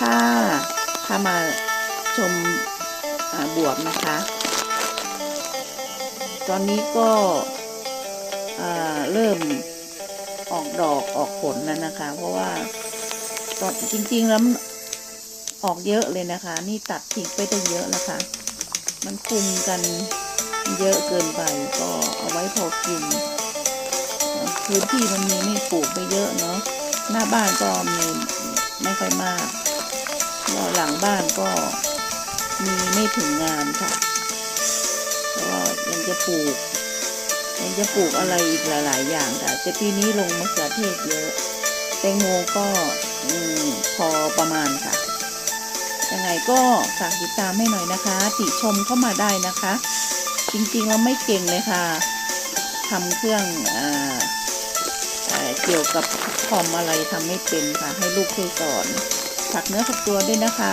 ค่ะพามาชมบวบนะคะ ตอนนี้ก็เริ่มออกดอกออกผลแล้วนะคะ เพราะว่าตอนจริง ๆ แล้วออกเยอะเลยนะคะ นี่ตัดทิ้งไปได้เยอะแล้วค่ะมันคุมกันเยอะเกินไปก็เอาไว้พอกินพื้นที่มันมีไม่ปลูกไปเยอะเนาะ หน้าบ้านก็มีไม่ค่อยมากแล้วหลังบ้านก็มีไม่ถึงงานค่ะก็ยังจะปลูกยังจะปลูกอะไรอีกหลาย ๆ อย่างค่ะแต่ปีนี้ลงมะเขือเทศเยอะแตงโมก็พอประมาณค่ะยังไงก็ฝากติดตามให้หน่อยนะคะ ติชมเข้ามาได้นะคะ จริงๆแล้วไม่เก่งเลยค่ะทำเครื่องอา เกี่ยวกับคอมอะไรทำไม่เป็นค่ะ ให้ลูกช่วยสอนฝักเนื้อฝักตัวด้วยนะคะ